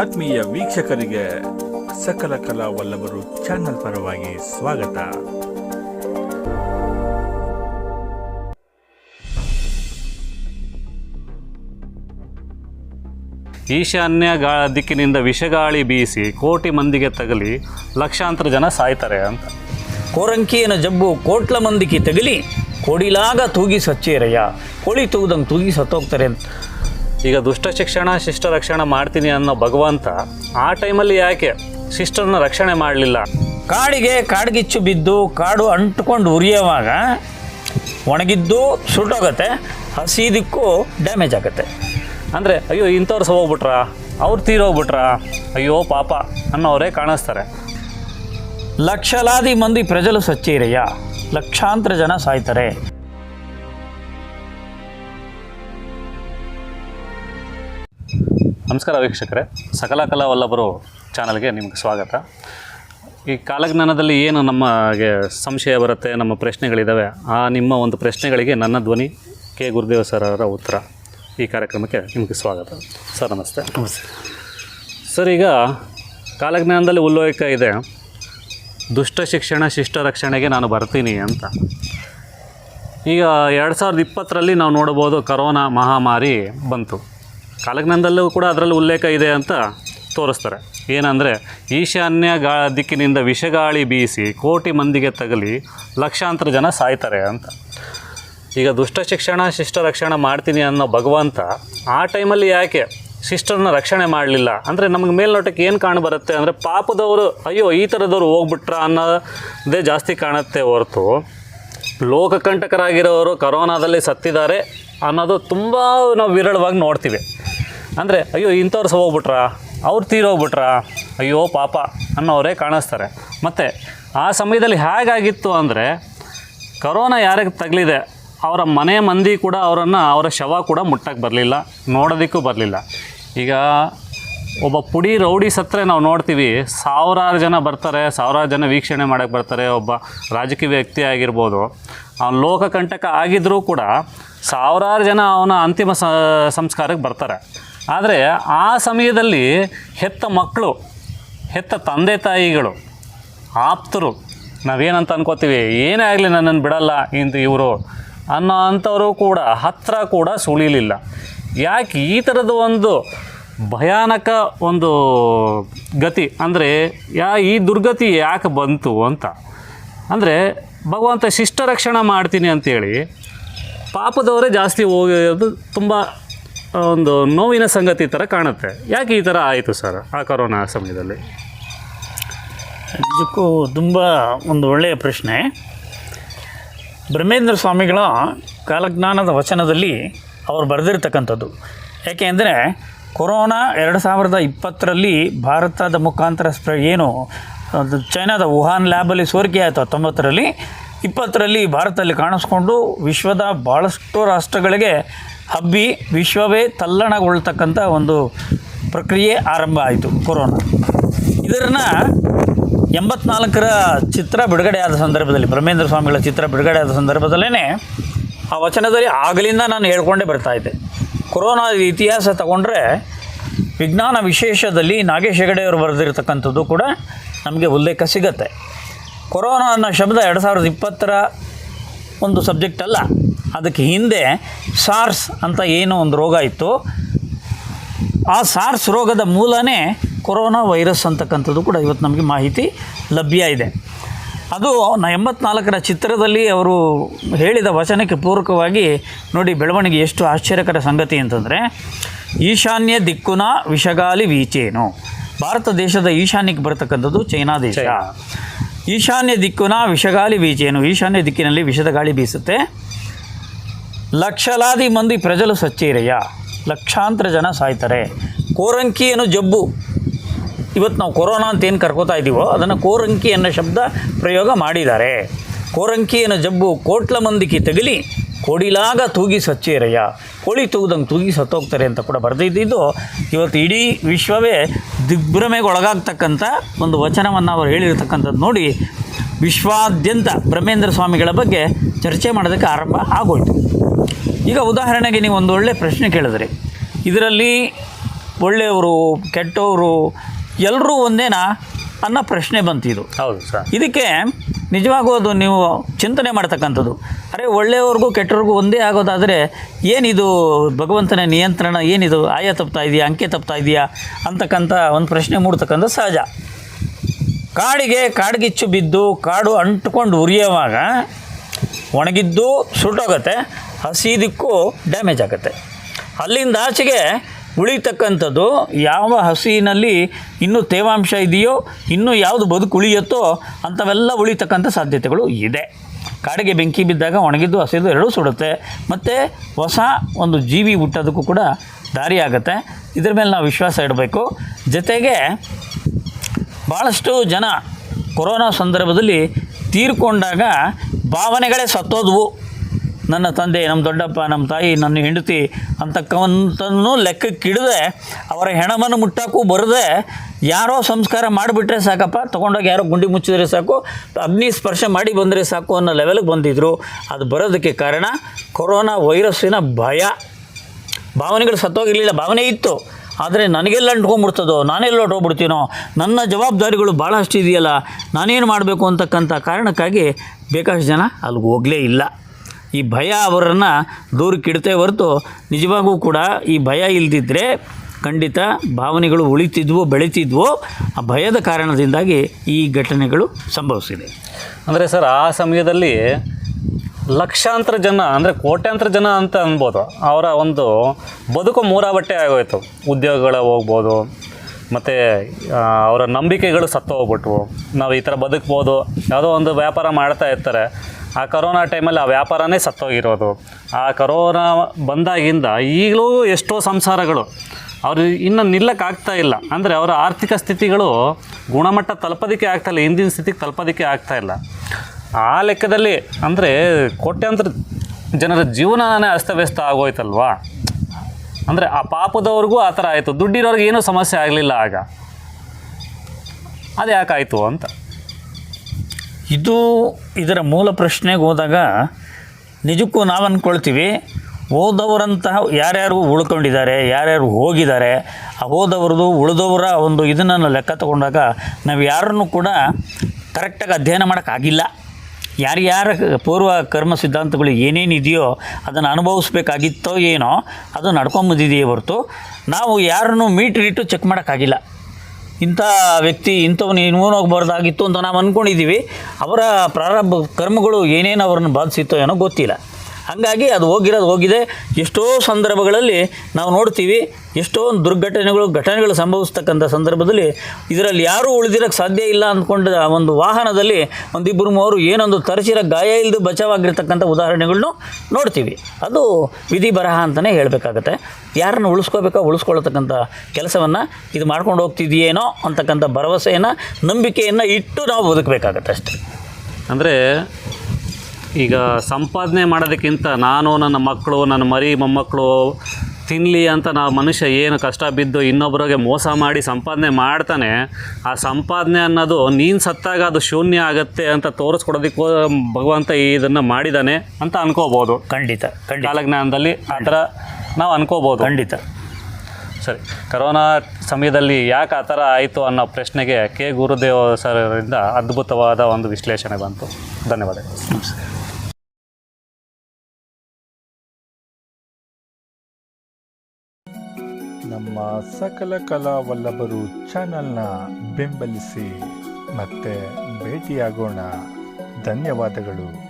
ಆತ್ಮೀಯ ವೀಕ್ಷಕರಿಗೆ ಸಕಲ ಕಲಾ ವಲ್ಲಭರು ಚಾನೆಲ್ ಪರವಾಗಿ ಸ್ವಾಗತ. ಈಶಾನ್ಯ ಗಾ ದಿಕ್ಕಿನಿಂದ ವಿಷಗಾಳಿ ಬೀಸಿ ಕೋಟಿ ಮಂದಿಗೆ ತಗಲಿ ಲಕ್ಷಾಂತರ ಜನ ಸಾಯ್ತಾರೆ ಅಂತ. ಕೋರಂಕಿಯನ ಜಬ್ಬು ಕೋಟ್ಲ ಮಂದಿಗೆ ತಗಲಿ ಕೊಡಿಲಾಗ ತೂಗಿ ಸಚ್ಚೇರಯ್ಯ ಕೋಳಿ ತೂಗ್ದಂಗೆ ತೂಗಿ ಸತ್ತೋಗ್ತಾರೆ ಅಂತ. ಈಗ ದುಷ್ಟ ಶಿಕ್ಷಣ ಶಿಷ್ಟ ರಕ್ಷಣೆ ಮಾಡ್ತೀನಿ ಅನ್ನೋ ಭಗವಂತ ಆ ಟೈಮಲ್ಲಿ ಯಾಕೆ ಶಿಷ್ಟರನ್ನ ರಕ್ಷಣೆ ಮಾಡಲಿಲ್ಲ? ಕಾಡಿಗೆ ಕಾಡ್ಗಿಚ್ಚು ಬಿದ್ದು ಕಾಡು ಅಂಟ್ಕೊಂಡು ಉರಿಯುವಾಗ ಒಣಗಿದ್ದು ಸುಟ್ಟೋಗತ್ತೆ ಹಸಿದಿಕ್ಕೂ ಡ್ಯಾಮೇಜ್ ಆಗುತ್ತೆ. ಅಂದರೆ ಅಯ್ಯೋ ಇಂಥವ್ರು ಸೋಗ್ಬಿಟ್ರ? ಅವ್ರು ತೀರೋಗ್ಬಿಟ್ರ? ಅಯ್ಯೋ ಪಾಪ ಅನ್ನೋರೇ ಕಾಣಿಸ್ತಾರೆ. ಲಕ್ಷಲಾದಿ ಮಂದಿ ಪ್ರಜಲು ಸಚ್ಚೀರಯ್ಯ ಲಕ್ಷಾಂತರ ಜನ ಸಾಯ್ತಾರೆ. ನಮಸ್ಕಾರ ವೀಕ್ಷಕರೇ. ಸಕಲ ಕಲಾ ವಲ್ಲಭರು ಚಾನಲ್ಗೆ ನಿಮಗೆ ಸ್ವಾಗತ. ಈ ಕಾಲಜ್ಞಾನದಲ್ಲಿ ಏನು ನಮಗೆ ಸಂಶಯ ಬರುತ್ತೆ ನಮ್ಮ ಪ್ರಶ್ನೆಗಳಿದ್ದಾವೆ ಆ ನಿಮ್ಮ ಒಂದು ಪ್ರಶ್ನೆಗಳಿಗೆ ನನ್ನ ಧ್ವನಿ ಕೆ. ಗುರುದೇವ ಸರ್ ಅವರ ಉತ್ತರ ಈ ಕಾರ್ಯಕ್ರಮಕ್ಕೆ ನಿಮಗೆ ಸ್ವಾಗತ. ಸರ್ ನಮಸ್ತೆ. ನಮಸ್ತೆ. ಸರ್ ಈಗ ಕಾಲಜ್ಞಾನದಲ್ಲಿ ಉಲ್ಲೇಖ ಇದೆ ದುಷ್ಟ ಶಿಕ್ಷಣ ಶಿಷ್ಟ ರಕ್ಷಣೆಗೆ ನಾನು ಬರ್ತೀನಿ ಅಂತ. ಈಗ ಎರಡು ಸಾವಿರದ ಇಪ್ಪತ್ತರಲ್ಲಿ ನಾವು ನೋಡ್ಬೋದು ಕರೋನಾ ಮಹಾಮಾರಿ ಬಂತು. ಕಾಲಜ್ಞಾನದಲ್ಲೂ ಕೂಡ ಅದರಲ್ಲಿ ಉಲ್ಲೇಖ ಇದೆ ಅಂತ ತೋರಿಸ್ತಾರೆ. ಏನಂದರೆ, ಈಶಾನ್ಯ ಗಾ, ದಿಕ್ಕಿನಿಂದ ವಿಷಗಾಳಿ ಬೀಸಿ ಕೋಟಿ ಮಂದಿಗೆ ತಗಲಿ ಲಕ್ಷಾಂತರ ಜನ ಸಾಯ್ತಾರೆ ಅಂತ. ಈಗ ದುಷ್ಟ ಶಿಕ್ಷಣ, ಶಿಷ್ಟ ರಕ್ಷಣೆ ಮಾಡ್ತೀನಿ ಅನ್ನೋ ಭಗವಂತ ಆ ಟೈಮಲ್ಲಿ ಯಾಕೆ ಶಿಷ್ಟರನ್ನ ರಕ್ಷಣೆ ಮಾಡಲಿಲ್ಲ? ಅಂದರೆ ನಮಗೆ ಮೇಲ್ನೋಟಕ್ಕೆ ಏನು ಕಾಣಬರುತ್ತೆ ಅಂದರೆ ಪಾಪದವರು, ಅಯ್ಯೋ, ಈ ಥರದವ್ರು ಹೋಗ್ಬಿಟ್ರ ಅನ್ನೋದೇ ಜಾಸ್ತಿ ಕಾಣುತ್ತೆ ಹೊರತು ಲೋಕಕಂಟಕರಾಗಿರೋರು ಕರೋನಾದಲ್ಲಿ ಸತ್ತಿದ್ದಾರೆ ಅನ್ನೋದು ತುಂಬ ನಾವು ವಿರಳವಾಗಿ ನೋಡ್ತೀವಿ. ಅಂದರೆ, ಅಯ್ಯೋ, ಇಂಥವ್ರು ಸೋಗ್ಬಿಟ್ರ ಅವ್ರು ತೀರೋಗ್ಬಿಟ್ರ ಅಯ್ಯೋ, ಪಾಪ, ಅನ್ನೋರೇ ಕಾಣಿಸ್ತಾರೆ. ಮತ್ತು, ಆ ಸಮಯದಲ್ಲಿ ಹೇಗಾಗಿತ್ತು ಅಂದರೆ, ಕರೋನಾ ಯಾರಿಗೆ ತಗಲಿದೆ, ಅವರ ಮನೆ ಮಂದಿ ಕೂಡ ಅವರನ್ನು, ಅವರ ಶವ ಕೂಡ ಮುಟ್ಟಕ್ಕೆ ಬರಲಿಲ್ಲ, ನೋಡೋದಕ್ಕೂ ಬರಲಿಲ್ಲ. ಈಗ ಒಬ್ಬ ಪುಡಿ ರೌಡಿ ಸತ್ತರೆ ನಾವು ನೋಡ್ತೀವಿ, ಸಾವಿರಾರು ಜನ ಬರ್ತಾರೆ, ಸಾವಿರಾರು ಜನ ವೀಕ್ಷಣೆ ಮಾಡೋಕ್ಕೆ ಬರ್ತಾರೆ, ಒಬ್ಬ ರಾಜಕೀಯ ವ್ಯಕ್ತಿ ಆಗಿರ್ಬೋದು. ಅವನು ಲೋಕಕಂಟಕ ಆಗಿದ್ದರೂ ಕೂಡ, ಸಾವಿರಾರು ಜನ ಅವನ ಅಂತಿಮ ಸಂಸ್ಕಾರಕ್ಕೆ ಬರ್ತಾರೆ. ಆದರೆ ಆ ಸಮಯದಲ್ಲಿ ಹೆತ್ತ ಮಕ್ಕಳು, ಹೆತ್ತ ತಂದೆ ತಾಯಿಗಳು, ಆಪ್ತರು, ನಾವೇನಂತ ಅನ್ಕೋತೀವಿ, ಏನೇ ಆಗಲಿ ನನ್ನನ್ನು ಬಿಡಲ್ಲ ಇಂದು ಇವರು ಅನ್ನೋ ಅಂಥವರು ಕೂಡ ಹತ್ತಿರ ಕೂಡ ಸುಳಿಲಿಲ್ಲ. ಯಾಕೆ ಈ ಥರದ ಒಂದು ಭಯಾನಕ ಒಂದು ಗತಿ? ಅಂದರೆ ಯಾ, ಈ ದುರ್ಗತಿ ಯಾಕೆ ಬಂತು ಅಂತ. ಅಂದರೆ ಭಗವಂತ ಶಿಷ್ಟ ರಕ್ಷಣೆ ಮಾಡ್ತೀನಿ ಅಂತೇಳಿ ಪಾಪದವರೇ ಜಾಸ್ತಿ ಹೋಗೋದು ತುಂಬ ಒಂದು ನೋವಿನ ಸಂಗತಿ ಥರ ಕಾಣುತ್ತೆ. ಯಾಕೆ ಈ ಥರ ಆಯಿತು ಸರ್, ಆ ಕೊರೋನಾ ಸಮಯದಲ್ಲಿ? ನಿಜಕ್ಕೂ ತುಂಬ ಒಂದು ಒಳ್ಳೆಯ ಪ್ರಶ್ನೆ. ಬ್ರಹ್ಮೇಂದ್ರ ಸ್ವಾಮಿಗಳ ಕಾಲಜ್ಞಾನದ ವಚನದಲ್ಲಿ ಅವರು ಬರೆದಿರ್ತಕ್ಕಂಥದ್ದು. ಯಾಕೆ ಅಂದರೆ, ಕೊರೋನಾ ಎರಡು ಸಾವಿರದ ಇಪ್ಪತ್ತರಲ್ಲಿ ಭಾರತದ ಮುಖಾಂತರ ಸ್ಪ್ರ, ಏನು ಚೈನಾದ ವುಹಾನ್ ಲ್ಯಾಬಲ್ಲಿ ಸೋರಿಕೆ ಆಯಿತು ಹತ್ತೊಂಬತ್ತರಲ್ಲಿ. ಇಪ್ಪತ್ತರಲ್ಲಿ ಭಾರತದಲ್ಲಿ ಕಾಣಿಸ್ಕೊಂಡು ವಿಶ್ವದ ಭಾಳಷ್ಟು ರಾಷ್ಟ್ರಗಳಿಗೆ ಹಬ್ಬಿ ವಿಶ್ವವೇ ತಲ್ಲಣಗೊಳ್ತಕ್ಕಂಥ ಒಂದು ಪ್ರಕ್ರಿಯೆ ಆರಂಭ ಆಯಿತು ಕೊರೋನಾ. ಇದನ್ನು ಎಂಬತ್ನಾಲ್ಕರ ಚಿತ್ರ ಬಿಡುಗಡೆಯಾದ ಸಂದರ್ಭದಲ್ಲಿ, ಬ್ರಹ್ಮೇಂದ್ರ ಸ್ವಾಮಿಗಳ ಚಿತ್ರ ಬಿಡುಗಡೆಯಾದ ಸಂದರ್ಭದಲ್ಲೇ ಆ ವಚನದಲ್ಲಿ ಆಗಲಿಂದ ನಾನು ಹೇಳ್ಕೊಂಡೇ ಬರ್ತಾ ಇದ್ದೆ. ಕೊರೋನಾ ಇತಿಹಾಸ ತಗೊಂಡ್ರೆ ವಿಜ್ಞಾನ ವಿಶೇಷದಲ್ಲಿ ನಾಗೇಶ್ ಹೆಗಡೆಯವರು ಬರೆದಿರತಕ್ಕಂಥದ್ದು ಕೂಡ ನಮಗೆ ಉಲ್ಲೇಖ ಸಿಗತ್ತೆ. ಕೊರೋನಾ ಅನ್ನೋ ಶಬ್ದ ಎರಡು ಸಾವಿರದ ಇಪ್ಪತ್ತರ ಒಂದು ಸಬ್ಜೆಕ್ಟ್ ಅಲ್ಲ. ಅದಕ್ಕೆ ಹಿಂದೆ ಸಾರ್ಸ್ ಅಂತ ಏನೋ ಒಂದು ರೋಗ ಇತ್ತು. ಆ ಸಾರ್ಸ್ ರೋಗದ ಮೂಲನೇ ಕೊರೋನಾ ವೈರಸ್ ಅಂತಕ್ಕಂಥದ್ದು ಕೂಡ ಇವತ್ತು ನಮಗೆ ಮಾಹಿತಿ ಲಭ್ಯ ಇದೆ. ಅದು ನ ಎಂಬತ್ನಾಲ್ಕರ ಚಿತ್ರದಲ್ಲಿ ಅವರು ಹೇಳಿದ ವಚನಕ್ಕೆ ಪೂರಕವಾಗಿ ನೋಡಿ ಬೆಳವಣಿಗೆ ಎಷ್ಟು ಆಶ್ಚರ್ಯಕರ ಸಂಗತಿ ಅಂತಂದರೆ ಈಶಾನ್ಯ ದಿಕ್ಕುನ ವಿಷಗಾಲಿ ವೀಚೇನು. ಭಾರತ ದೇಶದ ಈಶಾನ್ಯಕ್ಕೆ ಬರತಕ್ಕಂಥದ್ದು ಚೈನಾ ದೇಶ. ಈಶಾನ್ಯ ದಿಕ್ಕುನ ವಿಷಗಾಲಿ ವೀಚೇನು. ಈಶಾನ್ಯ ದಿಕ್ಕಿನಲ್ಲಿ ವಿಷದ ಗಾಳಿ ಬೀಸುತ್ತೆ. ಲಕ್ಷಲಾದಿ ಮಂದಿ ಪ್ರಜಲು ಸಚ್ಚೀರಯ್ಯ ಲಕ್ಷಾಂತರ ಜನ ಸಾಯ್ತಾರೆ. ಕೋರಂಕಿ ಅನ್ನೋ ಜಬ್ಬು. ಇವತ್ತು ನಾವು ಕೊರೋನಾ ಅಂತ ಏನು ಕರ್ಕೋತಾ ಇದ್ದೀವೋ ಅದನ್ನು ಕೋರಂಕಿ ಅನ್ನೋ ಶಬ್ದ ಪ್ರಯೋಗ ಮಾಡಿದ್ದಾರೆ. ಕೋರಂಕಿ ಅನ್ನೋ ಜಬ್ಬು ಕೋಟ್ಲ ಮಂದಿಗೆ ತಗಲಿ, ಕೋಡಿಲಾಗ ತೂಗಿ ಸಚ್ಚೇರಯ್ಯ ಕೋಳಿ ತೂಗ್ದಂಗೆ ತೂಗಿ ಸತ್ತೋಗ್ತಾರೆ ಅಂತ ಕೂಡ ಬರೆದಿದ್ದು. ಇವತ್ತು ಇಡೀ ವಿಶ್ವವೇ ದಿಗ್ಭ್ರಮೆಗೆ ಒಳಗಾಗ್ತಕ್ಕಂಥ ಒಂದು ವಚನವನ್ನು ಅವರು ಹೇಳಿರ್ತಕ್ಕಂಥದ್ದು ನೋಡಿ ವಿಶ್ವಾದ್ಯಂತ ಬ್ರಹ್ಮೇಂದ್ರ ಸ್ವಾಮಿಗಳ ಬಗ್ಗೆ ಚರ್ಚೆ ಮಾಡೋದಕ್ಕೆ ಆರಂಭ ಆಗೋಯ್ತು. ಈಗ ಉದಾಹರಣೆಗೆ ನೀವು ಒಂದು ಒಳ್ಳೆಯ ಪ್ರಶ್ನೆ ಕೇಳಿದ್ರಿ. ಇದರಲ್ಲಿ ಒಳ್ಳೆಯವರು ಕೆಟ್ಟವರು ಎಲ್ಲರೂ ಒಂದೇನಾ ಅನ್ನೋ ಪ್ರಶ್ನೆ ಬಂತಿದು. ಹೌದು ಸರ್. ಇದಕ್ಕೆ ನಿಜವಾಗೂ ಅದು ನೀವು ಚಿಂತನೆ ಮಾಡ್ತಕ್ಕಂಥದ್ದು. ಅರೆ ಒಳ್ಳೆಯವ್ರಿಗೂ ಕೆಟ್ಟವ್ರಿಗೂ ಒಂದೇ ಆಗೋದಾದರೆ ಏನಿದು ಭಗವಂತನ ನಿಯಂತ್ರಣ ಏನಿದು ಆಯ ತಪ್ತಾ ಇದೆಯಾ ಅಂಕೆ ತಪ್ತಾ ಇದೆಯಾ ಅಂತಕ್ಕಂಥ ಒಂದು ಪ್ರಶ್ನೆ ಮೂಡ್ತಕ್ಕಂಥ ಸಹಜ. ಕಾಡಿಗೆ ಕಾಡ್ಗಿಚ್ಚು ಬಿದ್ದು ಕಾಡು ಅಂಟ್ಕೊಂಡು ಉರಿಯುವಾಗ ಒಣಗಿದ್ದು ಸುಟ್ಟೋಗುತ್ತೆ ಹಸಿದಕ್ಕೂ ಡ್ಯಾಮೇಜ್ ಆಗುತ್ತೆ. ಅಲ್ಲಿಂದ ಆಚೆಗೆ ಉಳಿತಕ್ಕಂಥದ್ದು ಯಾವ ಹಸಿನಲ್ಲಿ ಇನ್ನೂ ತೇವಾಂಶ ಇದೆಯೋ, ಇನ್ನೂ ಯಾವುದು ಬದುಕು ಉಳಿಯುತ್ತೋ ಅಂಥವೆಲ್ಲ ಉಳಿತಕ್ಕಂಥ ಸಾಧ್ಯತೆಗಳು ಇದೆ. ಕಾಡಿಗೆ ಬೆಂಕಿ ಬಿದ್ದಾಗ ಒಣಗಿದ್ದು ಹಸಿದು ಎರಡೂ ಸುಡುತ್ತೆ. ಮತ್ತು ಹೊಸ ಒಂದು ಜೀವಿ ಹುಟ್ಟೋದಕ್ಕೂ ಕೂಡ ದಾರಿ ಆಗುತ್ತೆ ಇದ್ರ ಮೇಲೆ ನಾವು ವಿಶ್ವಾಸ ಇಡಬೇಕು. ಜೊತೆಗೆ ಭಾಳಷ್ಟು ಜನ ಕೊರೋನಾ ಸಂದರ್ಭದಲ್ಲಿ ತೀರ್ಕೊಂಡಾಗ ಭಾವನೆಗಳೇ ಸತ್ತೋದ್ವು. ನನ್ನ ತಂದೆ, ನಮ್ಮ ದೊಡ್ಡಪ್ಪ, ನಮ್ಮ ತಾಯಿ, ನನ್ನ ಹೆಂಡತಿ ಅಂತಕ್ಕಂಥನ್ನು ಲೆಕ್ಕಕ್ಕಿಡದೆ ಅವರ ಹೆಣವನ್ನು ಮುಟ್ಟಕ್ಕೂ ಬರದೆ ಯಾರೋ ಸಂಸ್ಕಾರ ಮಾಡಿಬಿಟ್ರೆ ಸಾಕಪ್ಪ, ತೊಗೊಂಡೋಗಿ ಯಾರೋ ಗುಂಡಿ ಮುಚ್ಚಿದ್ರೆ ಸಾಕು, ಅಗ್ನಿ ಸ್ಪರ್ಶ ಮಾಡಿ ಬಂದರೆ ಸಾಕು ಅನ್ನೋ ಲೆವೆಲ್ಗೆ ಬಂದಿದ್ದರು ಅದು ಬರೋದಕ್ಕೆ ಕಾರಣ ಕೊರೋನಾ ವೈರಸ್ಸಿನ ಭಯ. ಭಾವನೆಗಳು ಸತ್ತೋಗಿರಲಿಲ್ಲ, ಭಾವನೆ ಇತ್ತು. ಆದರೆ ನನಗೆಲ್ಲ ಅಂಟ್ಕೊಂಡ್ಬಿಡ್ತದೋ ನಾನೆಲ್ಲ ಹೊಟ್ಟೋಗ್ಬಿಡ್ತೀನೋ ನನ್ನ ಜವಾಬ್ದಾರಿಗಳು ಭಾಳಷ್ಟು ಇದೆಯಲ್ಲ, ನಾನೇನು ಮಾಡಬೇಕು ಅಂತಕ್ಕಂಥ ಕಾರಣಕ್ಕಾಗಿ ಬೇಕಾದಷ್ಟು ಜನ ಅಲ್ಲಿಗೆ ಹೋಗಲೇ ಇಲ್ಲ. ಈ ಭಯ ಅವರನ್ನು ದೂರಕ್ಕಿಡ್ತೇ ಹೊರತು ನಿಜವಾಗೂ ಕೂಡ ಈ ಭಯ ಇಲ್ದಿದ್ದರೆ ಖಂಡಿತ ಭಾವನೆಗಳು ಉಳಿತಿದ್ವು, ಬೆಳೀತಿದ್ವು. ಆ ಭಯದ ಕಾರಣದಿಂದಾಗಿ ಈ ಘಟನೆಗಳು ಸಂಭವಿಸಿದೆ. ಅಂದರೆ ಸರ್, ಆ ಸಮಯದಲ್ಲಿ ಲಕ್ಷಾಂತರ ಜನ, ಅಂದರೆ ಕೋಟ್ಯಾಂತರ ಜನ ಅಂತ ಅನ್ಬೋದು. ಅವರ ಒಂದು ಬದುಕು ಮೂರಾಬಟ್ಟೆ ಆಗೋಯಿತು. ಉದ್ಯೋಗಗಳ ಹೋಗ್ಬೋದು, ಮತ್ತು ಅವರ ನಂಬಿಕೆಗಳು ಸತ್ತು ಹೋಗ್ಬಿಟ್ವು ನಾವು ಈ ಥರ ಬದುಕ್ಬೋದು. ಯಾವುದೋ ಒಂದು ವ್ಯಾಪಾರ ಮಾಡ್ತಾ ಇರ್ತಾರೆ. ಆ ಕರೋನಾ ಟೈಮಲ್ಲಿ ಆ ವ್ಯಾಪಾರನೇ ಸತ್ತೋಗಿರೋದು. ಆ ಕರೋನಾ ಬಂದಾಗಿಂದ ಈಗಲೂ ಎಷ್ಟೋ ಸಂಸಾರಗಳು ಅವರು ಇನ್ನು ನಿಲ್ಲಕ್ಕಾಗ್ತಾ ಇಲ್ಲ. ಅಂದರೆ ಅವರ ಆರ್ಥಿಕ ಸ್ಥಿತಿಗಳು ಗುಣಮಟ್ಟ ತಲುಪೋದಕ್ಕೆ ಆಗ್ತಾ ಇಲ್ಲ. ಹಿಂದಿನ ಸ್ಥಿತಿಗೆ ತಲುಪೋದಕ್ಕೆ ಆಗ್ತಾ ಇಲ್ಲ. ಆ ಲೆಕ್ಕದಲ್ಲಿ ಅಂದರೆ ಕೋಟ್ಯಾಂತರ ಜನರ ಜೀವನನೇ ಅಸ್ತವ್ಯಸ್ತ ಆಗೋಯ್ತಲ್ವಾ? ಅಂದರೆ ಆ ಪಾಪದವ್ರಿಗೂ ಆ ಥರ ಆಯಿತು. ದುಡ್ಡಿರೋರಿಗೆ ಏನೂ ಸಮಸ್ಯೆ ಆಗಲಿಲ್ಲ ಆಗ. ಅದು ಯಾಕಾಯಿತು ಅಂತ. ಇದು ಇದರ ಮೂಲ ಪ್ರಶ್ನೆಗೆ ಹೋದಾಗ ನಿಜಕ್ಕೂ ನಾವು ಅಂದ್ಕೊಳ್ತೀವಿ ಹೋದವರಂತಹ ಯಾರ್ಯಾರು ಉಳ್ಕೊಂಡಿದ್ದಾರೆ, ಯಾರ್ಯಾರು ಹೋಗಿದ್ದಾರೆ, ಆ ಹೋದವ್ರದ್ದು, ಉಳಿದವರ ಒಂದು ಇದನ್ನು ಲೆಕ್ಕ ತಗೊಂಡಾಗ ನಾವು ಯಾರನ್ನು ಕೂಡ ಕರೆಕ್ಟಾಗಿ ಅಧ್ಯಯನ ಮಾಡೋಕ್ಕಾಗಿಲ್ಲ. ಯಾರ್ಯಾರ ಪೂರ್ವ ಕರ್ಮ ಸಿದ್ಧಾಂತಗಳು ಏನೇನಿದೆಯೋ ಅದನ್ನು ಅನುಭವಿಸ್ಬೇಕಾಗಿತ್ತೋ ಏನೋ ಅದು ನಡ್ಕೊಂಬಂದಿದೆಯೇ ಹೊರತು ನಾವು ಯಾರನ್ನು ಮೀಟ್ರಿಟ್ಟು ಚೆಕ್ ಮಾಡೋಕ್ಕಾಗಿಲ್ಲ. ಇಂಥ ವ್ಯಕ್ತಿ ಇಂಥವನು ಇವನು ಹೋಗ್ಬಾರ್ದಾಗಿತ್ತು ಅಂತ ನಾವು ಅಂದ್ಕೊಂಡಿದ್ದೀವಿ ಅವರ ಪ್ರಾರಂಭ ಕರ್ಮಗಳು ಏನೇನು ಅವ್ರನ್ನ ಬಾಧಿಸಿತ್ತೋ ಏನೋ ಗೊತ್ತಿಲ್ಲ. ಹಾಗಾಗಿ ಅದು ಹೋಗಿರೋದು ಹೋಗಿದೆ. ಎಷ್ಟೋ ಸಂದರ್ಭಗಳಲ್ಲಿ ನಾವು ನೋಡ್ತೀವಿ ಎಷ್ಟೊಂದು ದುರ್ಘಟನೆಗಳು, ಘಟನೆಗಳು ಸಂಭವಿಸ್ತಕ್ಕಂಥ ಸಂದರ್ಭದಲ್ಲಿ ಇದರಲ್ಲಿ ಯಾರೂ ಉಳಿದಿರೋಕ್ಕೆ ಸಾಧ್ಯ ಇಲ್ಲ ಅಂದ್ಕೊಂಡ ಒಂದು ವಾಹನದಲ್ಲಿ ಒಂದಿಬ್ಬರು ಮೂವರು ಏನೊಂದು ತರಿಸಿರೋ ಗಾಯ ಇಲ್ಲದೆ ಬಚಾವಾಗಿರ್ತಕ್ಕಂಥ ಉದಾಹರಣೆಗಳನ್ನು ನೋಡ್ತೀವಿ. ಅದು ವಿಧಿ ಬರಹ ಅಂತಲೇ ಹೇಳಬೇಕಾಗತ್ತೆ. ಯಾರನ್ನು ಉಳಿಸ್ಕೋಬೇಕೋ, ಉಳಿಸ್ಕೊಳ್ತಕ್ಕಂಥ ಕೆಲಸವನ್ನು ಇದು ಮಾಡ್ಕೊಂಡು ಹೋಗ್ತಿದೆಯೇನೋ ಅಂತಕ್ಕಂಥ ಭರವಸೆಯನ್ನು, ನಂಬಿಕೆಯನ್ನು ಇಟ್ಟು ನಾವು ಬದುಕಬೇಕಾಗತ್ತೆ ಅಷ್ಟೇ. ಅಂದರೆ ಈಗ ಸಂಪಾದನೆ ಮಾಡೋದಕ್ಕಿಂತ ನಾನು ನನ್ನ ಮಕ್ಕಳು ನನ್ನ ಮರಿ ಮೊಮ್ಮಕ್ಕಳು ತಿನ್ನಲಿ ಅಂತ ನಾವು ಮನುಷ್ಯ ಏನು ಕಷ್ಟ ಬಿದ್ದು ಇನ್ನೊಬ್ಬರಿಗೆ ಮೋಸ ಮಾಡಿ ಸಂಪಾದನೆ ಮಾಡ್ತಾನೆ ಆ ಸಂಪಾದನೆ ಅನ್ನೋದು ನೀನು ಸತ್ತಾಗ ಅದು ಶೂನ್ಯ ಆಗುತ್ತೆ ಅಂತ ತೋರಿಸ್ಕೊಡೋದಕ್ಕೂ ಭಗವಂತ ಇದನ್ನು ಮಾಡಿದ್ದಾನೆ ಅಂತ ಅನ್ಕೋಬೋದು. ಖಂಡಿತ ಖಂಡಿತ. ಕಾಲಜ್ಞಾನದಲ್ಲಿ ಆ ಥರ ನಾವು ಅನ್ಕೋಬೋದು. ಖಂಡಿತ. ಸರಿ. ಕರೋನಾ ಸಮಯದಲ್ಲಿ ಯಾಕೆ ಆ ಥರ ಆಯಿತು ಅನ್ನೋ ಪ್ರಶ್ನೆಗೆ ಕೆ. ಗುರುದೇವ್ ಸರ್ರಿಂದ ಅದ್ಭುತವಾದ ಒಂದು ವಿಶ್ಲೇಷಣೆ ಬಂತು. ಧನ್ಯವಾದಗಳು. ನಮ್ಮ ಸಕಲ ಕಲಾ ವಲ್ಲಭರು ಚಾನಲ್ನ ಬೆಂಬಲಿಸಿ ಮತ್ತೆ ಭೇಟಿಯಾಗೋಣ. ಧನ್ಯವಾದಗಳು.